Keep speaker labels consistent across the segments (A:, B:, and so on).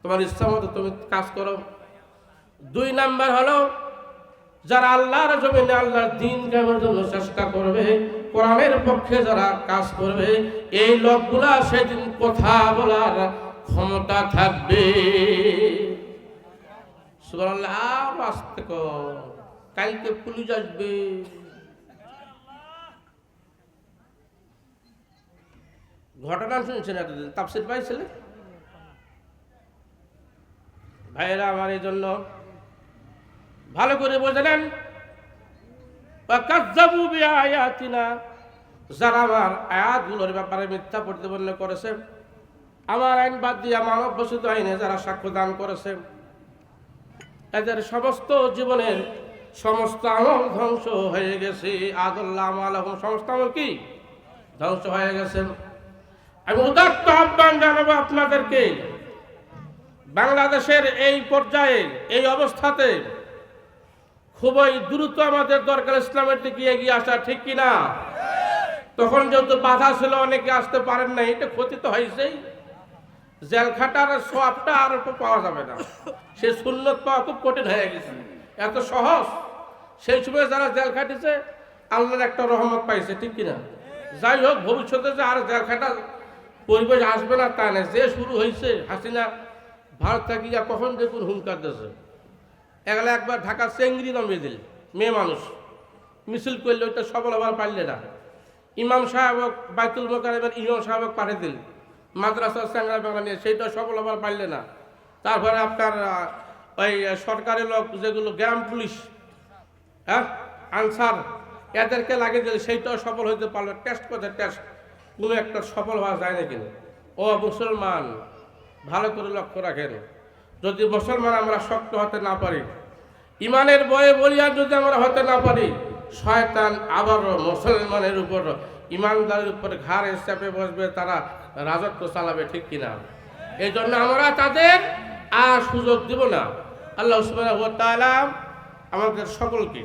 A: তোমার ইচ্ছা মতো তুমি কাজ করো। দুই নাম্বার হলো, যারা আল্লাহর জমিনে আল্লাহর দিন কামের জন্য চেষ্টা করবে, কোরআনের পক্ষে যারা কাজ করবে, এই লোকগুলা সেদিন কথা বলার ক্ষমতা থাকবে। আসতে কালকে পুলিশ আসবে। ঘটনা শুনছেন এতদিন? তাপসির পাইছিলে ভাইয়েরা আমার এই জন্য ভালো করে বোঝে নেন কাজ্জাবু যারা আমার আয়াতগুলোর ব্যাপারে মিথ্যা প্রতিপন্ন করেছে, আমার আইন বাদ দিয়া মানব বসিত আইনে যারা সাক্ষ্য দান করেছে, এদের সমস্ত জীবনের সমস্ত আমল ধ্বংস হয়ে গেছে। আদুল্লাহ আলহম সমস্ত আমল কি? ধ্বংস হয়ে গেছে। আমি উদাত্ত আহ্বান জানাব আপনাদেরকে বাংলাদেশের এই পর্যায়ে, এই অবস্থাতে খুবই দ্রুত আমাদের দরকার ইসলামের দিকে এগিয়ে আসা, ঠিক কিনা তখন যেহেতু বাধা ছিল, অনেকে আসতে পারেন না এটা ক্ষতি তো হয়েছেই। জেল খাটার সবটা আর পাওয়া যাবে না। সে সুন্নত পাওয়া খুব কঠিন হয়ে গেছে। এত সহজ। সেই সময় যারা জেল খাটিছে, আল্লাহর একটা রহমত পাইছে, ঠিক কিনা যাই হোক, ভবিষ্যতে যে আর জেল খাটা পরিবেশ আসবে না তা না যে শুরু হয়েছে, হাসিনা ভারত থাকিয়া কখন দেখুন হুঙ্কার দিয়েছে। এগুলো একবার ঢাকা চেঙ্গি নামিয়ে দিল, মেয়ে মানুষ। মিছিল করলে ওইটা সবল আবার পারলে না। ইমাম সাহেব বাইতুল মোকারেমের ইমাম সাহেব পাঠিয়ে দিল। মাদ্রাসার স্যাংরা বাংলা নিয়ে, সেইটা সফল আবার পারলে না। তারপরে আপনার ওই সরকারি লোক যেগুলো গ্রাম পুলিশ হ্যাঁ আনসার, এদেরকে লাগিয়ে দিলে সেইটাও সফল হইতে পারল টেস্ট করতে টেস্ট। কোনো একটা সফল হওয়া যায় না কিন্তু। ও মুসলমান ভালো করে লক্ষ্য রাখেন। যদি মুসলমান আমরা শক্ত হতে না পারি, ইমানের বয়ে বলিয়া যদি আমরা হতে না পারি, শয়তান আবারও মুসলমানের উপর, ইমানদারের উপর ঘাড়ে চেপে বসবে, তারা রাজত্ব চালাবে ঠিক কিনা? এই জন্য আমরা তাদের আর সুযোগ দিব না। আল্লাহ তাআলা আমাদের সকলকে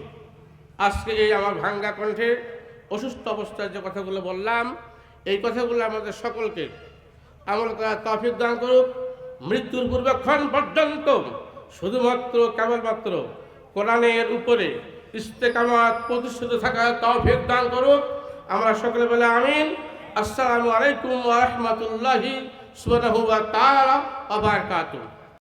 A: আজকে এই আমার ভাঙ্গা কণ্ঠে অসুস্থ অবস্থায় যে কথাগুলো বললাম, এই কথাগুলো আমাদের সকলকে আমল করার তফিক দান করুক। মৃত্যুর পূর্বক্ষণ পর্যন্ত শুধুমাত্র কেবলমাত্র কোরআনের উপরে ইস্তেকামাত প্রতিষ্ঠিত থাকার তফিক দান করুক। আমরা সকলে বলে আমিন। আসসালামু আলাইকুম ওয়া সুবাহ তারা বারাকাতুহু।